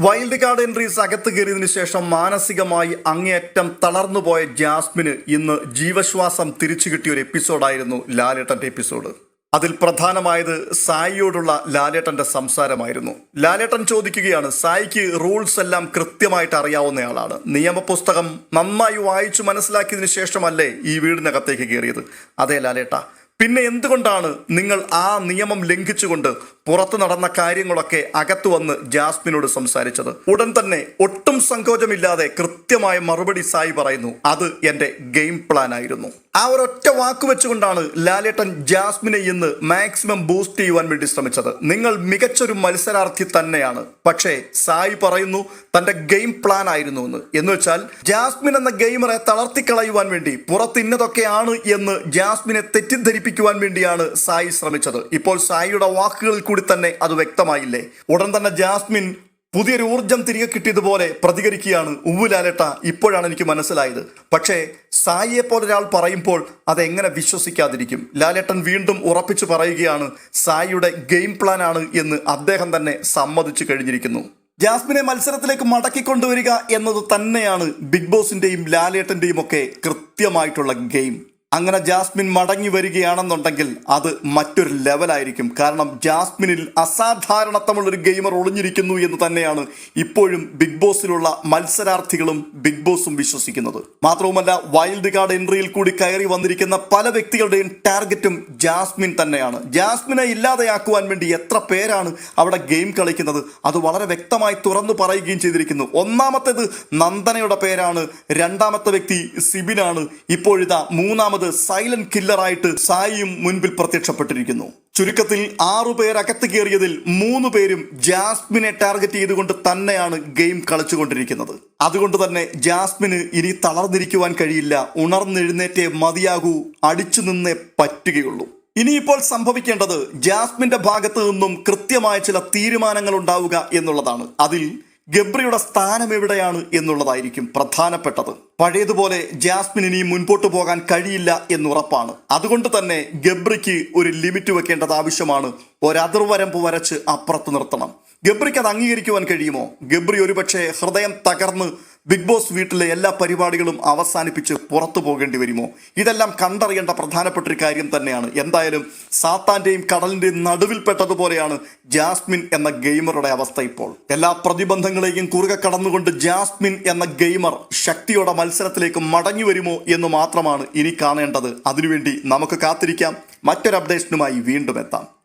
Wild card entries അകത്ത് കയറിയതിനു ശേഷം മാനസികമായി അങ്ങേയറ്റം തളർന്നുപോയ ജാസ്മിന് ഇന്ന് ജീവശ്വാസം തിരിച്ചു കിട്ടിയ ഒരു എപ്പിസോഡായിരുന്നു ലാലേട്ടന്റെ എപ്പിസോഡ്. അതിൽ പ്രധാനമായത് സായിയോടുള്ള ലാലേട്ടന്റെ സംസാരമായിരുന്നു. ലാലേട്ടൻ ചോദിക്കുകയാണ് സായിക്ക് റൂൾസ് എല്ലാം കൃത്യമായിട്ട് അറിയാവുന്നയാളാണ് നിയമപുസ്തകം നന്നായി വായിച്ചു മനസ്സിലാക്കിയതിനു ശേഷമല്ലേ ഈ വീടിനകത്തേക്ക് കയറിയത്? അതെ ലാലേട്ട. പിന്നെ എന്തുകൊണ്ടാണ് നിങ്ങൾ ആ നിയമം ലംഘിച്ചുകൊണ്ട് പുറത്തു നടന്ന കാര്യങ്ങളൊക്കെ അകത്തു വന്ന് ജാസ്മിനോട് സംസാരിച്ചത്. ഉടൻ തന്നെ ഒട്ടും സങ്കോചമില്ലാതെ കൃത്യമായ മറുപടി സായി പറയുന്നു അത് എന്റെ ഗെയിം പ്ലാൻ ആയിരുന്നു. ആ ഒരൊറ്റ വാക്ക് വെച്ചുകൊണ്ടാണ് ലാലേട്ടൻ ജാസ്മിനെ ഇന്ന് മാക്സിമം ബൂസ്റ്റ് ചെയ്യുവാൻ വേണ്ടി ശ്രമിച്ചത്. നിങ്ങൾ മികച്ചൊരു മത്സരാർത്ഥി തന്നെയാണ്. പക്ഷേ സായി പറയുന്നു തന്റെ ഗെയിം പ്ലാൻ ആയിരുന്നു എന്ന്. എന്ന് വെച്ചാൽ ജാസ്മിൻ എന്ന ഗെയിമറെ തളർത്തിക്കളയുവാൻ വേണ്ടി പുറത്ത് ഇന്നതൊക്കെയാണ് എന്ന് ജാസ്മിനെ തെറ്റിദ്ധരിപ്പിക്കുവാൻ വേണ്ടിയാണ് സായി ശ്രമിച്ചത്. ഇപ്പോൾ സായിയുടെ വാക്കുകളിൽ കൂടി തന്നെ അത് വ്യക്തമായില്ലേ? ഉടൻ തന്നെ ജാസ്മിൻ പുതിയൊരു ഊർജം തിരികെ കിട്ടിയതുപോലെ പ്രതികരിക്കുകയാണ് ഉവ്വുലാലേട്ട ഇപ്പോഴാണ് എനിക്ക് മനസ്സിലായത്. പക്ഷേ സായിയെ പോലെ ഒരാൾ പറയുമ്പോൾ അതെങ്ങനെ വിശ്വസിക്കാതിരിക്കും? ലാലേട്ടൻ വീണ്ടും ഉറപ്പിച്ചു പറയുകയാണ് സായിയുടെ ഗെയിം പ്ലാൻ ആണ് എന്ന് അദ്ദേഹം തന്നെ സമ്മതിച്ചു കഴിഞ്ഞിരിക്കുന്നു. ജാസ്മിനെ മത്സരത്തിലേക്ക് മടക്കിക്കൊണ്ടുവരിക എന്നത് തന്നെയാണ് ബിഗ് ബോസിന്റെയും ലാലേട്ടന്റെയും ഒക്കെ കൃത്യമായിട്ടുള്ള ഗെയിം. അങ്ങനെ ജാസ്മിൻ മടങ്ങി വരികയാണെന്നുണ്ടെങ്കിൽ അത് മറ്റൊരു ലെവലായിരിക്കും. കാരണം ജാസ്മിനിൽ അസാധാരണത്വമുള്ളൊരു ഗെയിമർ ഒളിഞ്ഞിരിക്കുന്നു എന്ന് തന്നെയാണ് ഇപ്പോഴും ബിഗ് ബോസിലുള്ള മത്സരാർത്ഥികളും ബിഗ് ബോസും വിശ്വസിക്കുന്നത്. മാത്രവുമല്ല വൈൽഡ് കാർഡ് എൻട്രിയിൽ കൂടി കയറി വന്നിരിക്കുന്ന പല വ്യക്തികളുടെയും ടാർഗറ്റും ജാസ്മിൻ തന്നെയാണ്. ജാസ്മിനെ ഇല്ലാതെയാക്കുവാൻ വേണ്ടി എത്ര പേരാണ് അവിടെ ഗെയിം കളിക്കുന്നത്? അത് വളരെ വ്യക്തമായി തുറന്നു പറയുകയും ചെയ്തിരിക്കുന്നു. ഒന്നാമത്തേത് നന്ദനയുടെ പേരാണ്. രണ്ടാമത്തെ വ്യക്തി സിബിനാണ്. ഇപ്പോഴിതാ മൂന്നാമത് സൈലന്റ് കില്ലറായിട്ട് സായിയും മുൻപിൽ പ്രത്യക്ഷപ്പെട്ടിരിക്കുന്നു. ചുരുക്കത്തിൽ ആറു പേർ അകത്ത് കയറിയതിൽ മൂന്ന് പേരും ജാസ്മിനെ ടാർഗറ്റ് ചെയ്തുകൊണ്ട് തന്നെയാണ് ഗെയിം കളിച്ചുകൊണ്ടിരിക്കുന്നത്. അതുകൊണ്ട് തന്നെ ജാസ്മിന് ഇനി തളർന്നിരിക്കുവാൻ കഴിയില്ല. ഉണർന്നെഴുന്നേറ്റേ മതിയാകൂ. അടിച്ചു നിന്നേ പറ്റുകയുള്ളൂ. ഇനിയിപ്പോൾ സംഭവിക്കേണ്ടത് ജാസ്മിന്റെ ഭാഗത്തു നിന്നും കൃത്യമായ ചില തീരുമാനങ്ങൾ ഉണ്ടാവുക എന്നുള്ളതാണ്. അതിൽ ഗബ്രിയുടെ സ്ഥാനം എവിടെയാണ് എന്നുള്ളതായിരിക്കും പ്രധാനപ്പെട്ടത്. പഴയതുപോലെ ജാസ്മിൻ ഇനി മുൻപോട്ട് പോകാൻ കഴിയില്ല എന്നുറപ്പാണ്. അതുകൊണ്ട് തന്നെ ഗബ്രിക്ക് ഒരു ലിമിറ്റ് വെക്കേണ്ടത് ആവശ്യമാണ്. ഒരതിർവരമ്പ് വരച്ച് അപ്പുറത്ത് നിർത്തണം. ഗബ്രിക്ക് അത് അംഗീകരിക്കുവാൻ കഴിയുമോ? ഗബ്രി ഒരുപക്ഷെ ഹൃദയം തകർന്ന് ബിഗ് ബോസ് വീട്ടിലെ എല്ലാ പരിപാടികളും അവസാനിപ്പിച്ച് പുറത്തു പോകേണ്ടി വരുമോ? ഇതെല്ലാം കണ്ടറിയേണ്ട പ്രധാനപ്പെട്ട ഒരു കാര്യം തന്നെയാണ്. എന്തായാലും സാത്താന്റെയും കടലിന്റെയും നടുവിൽപ്പെട്ടതുപോലെയാണ് ജാസ്മിൻ എന്ന ഗെയിമറുടെ അവസ്ഥ ഇപ്പോൾ. എല്ലാ പ്രതിബന്ധങ്ങളെയും കുറുകെ കടന്നുകൊണ്ട് ജാസ്മിൻ എന്ന ഗെയിമർ ശക്തിയോടെ മത്സരത്തിലേക്ക് മടങ്ങി വരുമോ എന്ന് മാത്രമാണ് ഇനി കാണേണ്ടത്. അതിനുവേണ്ടി നമുക്ക് കാത്തിരിക്കാം. മറ്റൊരു അപ്ഡേഷനുമായി വീണ്ടും എത്താം.